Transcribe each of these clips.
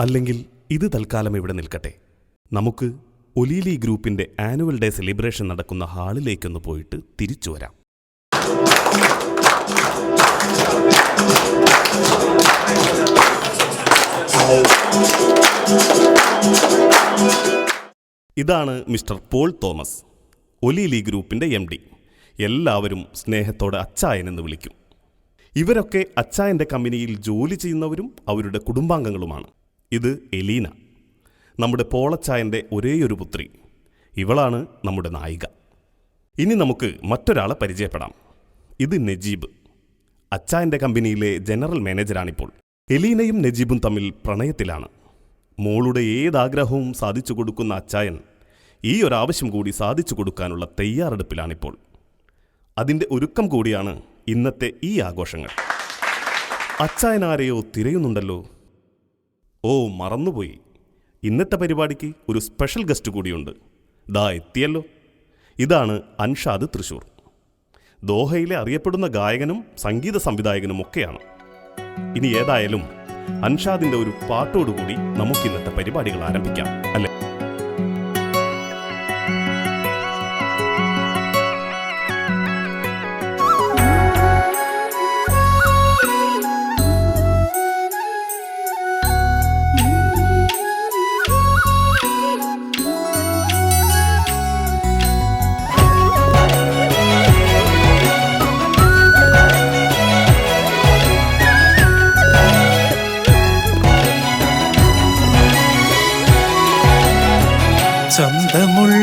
അല്ലെങ്കിൽ ഇത് തൽക്കാലം ഇവിടെ നിൽക്കട്ടെ. നമുക്ക് ഒലീലി ഗ്രൂപ്പിന്റെ ആനുവൽ ഡേ സെലിബ്രേഷൻ നടക്കുന്ന ഹാളിലേക്കൊന്ന് പോയിട്ട് തിരിച്ചു വരാം. ഇതാണ് മിസ്റ്റർ പോൾ തോമസ് ഒലീലി ഗ്രൂപ്പിന്റെ എം ഡി. എല്ലാവരും സ്നേഹത്തോടെ അച്ചായനെന്ന് വിളിക്കും. ഇവരൊക്കെ അച്ചായന്റെ കമ്പനിയിൽ ജോലി ചെയ്യുന്നവരും അവരുടെ കുടുംബാംഗങ്ങളുമാണ്. ഇത് എലീന നമ്മുടെ പോളച്ചായന്റെ ഒരേയൊരു പുത്രി. ഇവളാണ് നമ്മുടെ നായിക. ഇനി നമുക്ക് മറ്റൊരാളെ പരിചയപ്പെടാം. ഇത് നജീബ്. അച്ചായന്റെ കമ്പനിയിലെ ജനറൽ മാനേജരാണിപ്പോൾ. എലീനയും നജീബും തമ്മിൽ പ്രണയത്തിലാണ്. മോളുടെ ഏതാഗ്രഹവും സാധിച്ചു കൊടുക്കുന്ന അച്ചായൻ ഈ ഒരാവശ്യം കൂടി സാധിച്ചു കൊടുക്കാനുള്ള തയ്യാറെടുപ്പിലാണിപ്പോൾ. അതിന്റെ ഒരുക്കം കൂടിയാണ് ഇന്നത്തെ ഈ ആഘോഷങ്ങൾ. അച്ചായനാരെയോ തിരയുന്നുണ്ടല്ലോ. ഓ മറന്നുപോയി. ഇന്നത്തെ പരിപാടിക്ക് ഒരു സ്പെഷ്യൽ ഗസ്റ്റ് കൂടിയുണ്ട്. ദാ എത്തിയല്ലോ. ഇതാണ് അൻഷാദ് തൃശൂർ. ദോഹയിലെ അറിയപ്പെടുന്ന ഗായകനും സംഗീത സംവിധായകനും ഒക്കെയാണ്. ഇനി ഏതായാലും അൻഷാദിന്റെ ഒരു പാട്ടോടുകൂടി നമുക്ക് ഇന്നത്തെ പരിപാടികൾ ആരംഭിക്കാം അല്ലെ?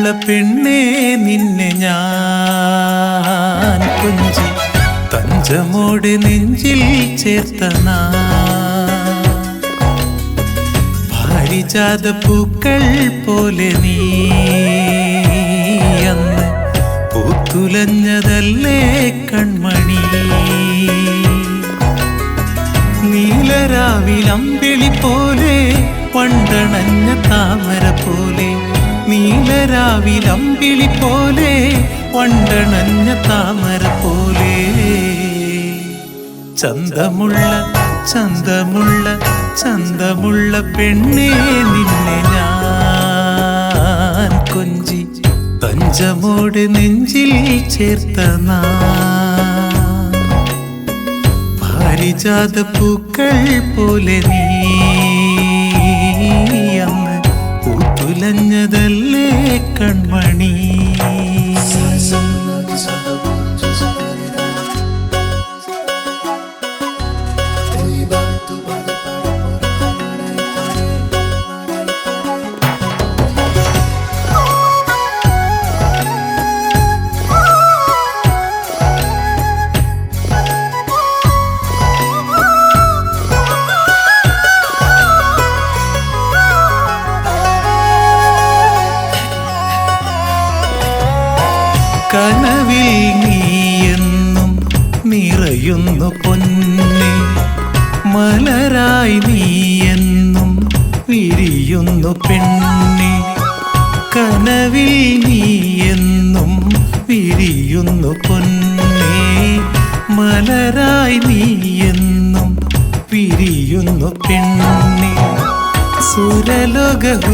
ചന്തമുള്ള പെണ്ണേ നിന്നെ ഞാൻ കൊഞ്ചി. തഞ്ചമോട് നെഞ്ചിൽ ചേർത്ത പാരിജാത പൂക്കൾ പോലെ നീ. നീലരാവിലമ്പിളി പോലെ പണ്ടണഞ്ഞ താമര പോലെ. ചന്തമുള്ള ചന്തമുള്ള ചന്തമുള്ള പെണ്ണേ നിന്നെ ഞാൻ കൊഞ്ചി തഞ്ചമോട് നെഞ്ചിൽ ചേർത്ത നാ. പാരിജാത പൂക്കൾ പോലെ നീ പൂത്തുലഞ്ഞതല്ലേ കൺമണി? കനവിൽ നീയെന്നും നിറയുന്നു പൊന്നെ മലരായി നീയെന്നും വിരിയുന്നു പെണ്ണെ കനവിൽ നീയെന്നും വിരിയുന്നു പൊന്നെ മലരായി നീയെന്നും വിരിയുന്നു പെണ്ണെ സുരലോകഹൂറിനി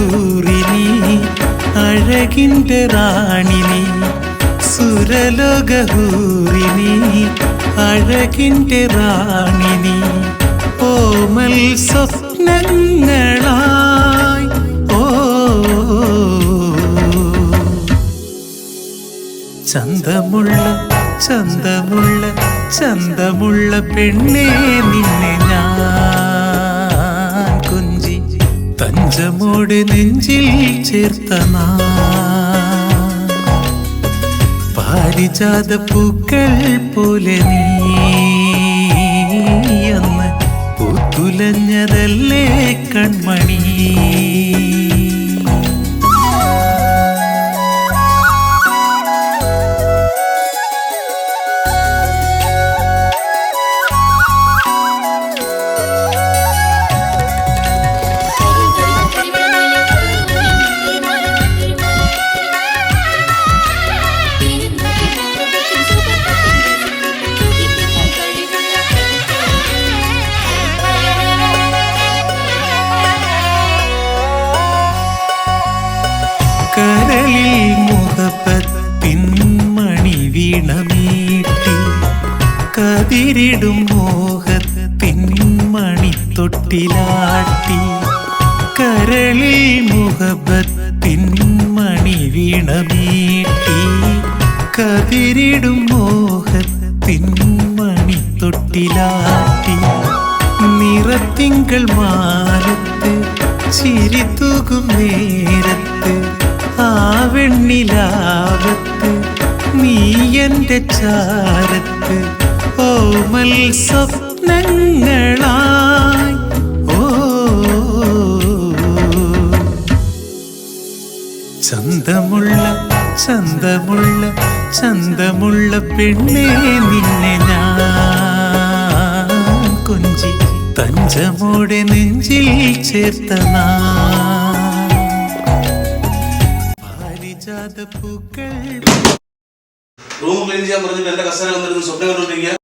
അഴകിന്റെ റാണിനി സുരലോകഹൂറിനി അഴകിന്റെ റാണിനി ഓമൽ സ്വപ്നങ്ങളായി. ഓ ചന്തമുള്ള ചന്തമുള്ള ചന്തമുള്ള പെണ്ണേ നിന്നെ ഞാൻ. കുഞ്ചി തഞ്ചമോട് നെഞ്ചിൽ ചേർത്ത നാ പാരിജാത പൂക്കൾ പോലെ നീ അന്ന് പൂത്തുലഞ്ഞതല്ലേ കൺമണി? കതിരിടും മോഹത്തിൻ മണിത്തൊട്ടിലാട്ടി കരളിൽ മുഖബത്തിൻ മണി വീണമീട്ടി. കതിരിടും മോഹത്തിൻ മണിത്തൊട്ടിലാട്ടി നിറത്തിങ്കൾ ചിരി തൂകും നേരത്ത് ആ വെണ്ണിലാവത്ത് നീ എന്റെ ചാരത്ത് ഓമൽ സ്വപ്നങ്ങളായി. ഓ. ചന്തമുള്ള ചന്തമുള്ള ചന്തമുള്ള പെണ്ണേ നിന്നെ ഞാൻ കൊഞ്ചി തഞ്ചമോടെ നെഞ്ചിൽ ചേർത്ത പൂക്കൾ. റൂം ക്ലീൻ ചെയ്യാൻ പറഞ്ഞിട്ട് എന്റെ കസേര വന്നിരുന്ന് സ്വപ്നം കണ്ടോണ്ടിരിക്കുക